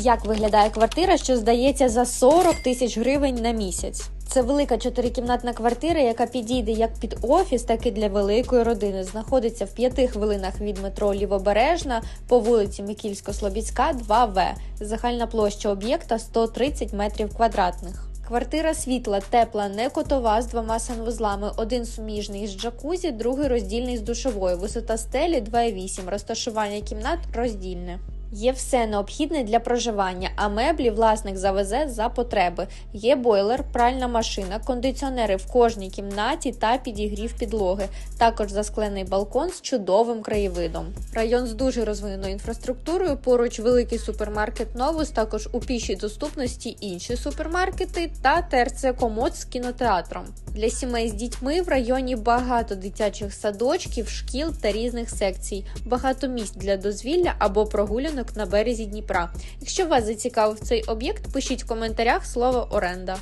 Як виглядає квартира, що здається за 40 тисяч гривень на місяць? Це велика чотирикімнатна квартира, яка підійде як під офіс, так і для великої родини. Знаходиться в п'яти хвилинах від метро Лівобережна по вулиці Микільсько-Слобідська, 2В. Загальна площа об'єкта 130 метрів квадратних. Квартира світла, тепла, не котова з двома санвузлами, один суміжний з джакузі, другий роздільний з душовою. Висота стелі 2,8, розташування кімнат роздільне. Є все необхідне для проживання, а меблі власник завезе за потреби. Є бойлер, пральна машина, кондиціонери в кожній кімнаті та підігрів підлоги. Також засклений балкон з чудовим краєвидом. Район з дуже розвиненою інфраструктурою. Поруч великий супермаркет Новус, також у пішій доступності інші супермаркети та ТРЦ Комод з кінотеатром. Для сімей з дітьми в районі багато дитячих садочків, шкіл та різних секцій, багато місць для дозвілля або прогулянок на березі Дніпра. Якщо вас зацікавив цей об'єкт, пишіть в коментарях слово оренда.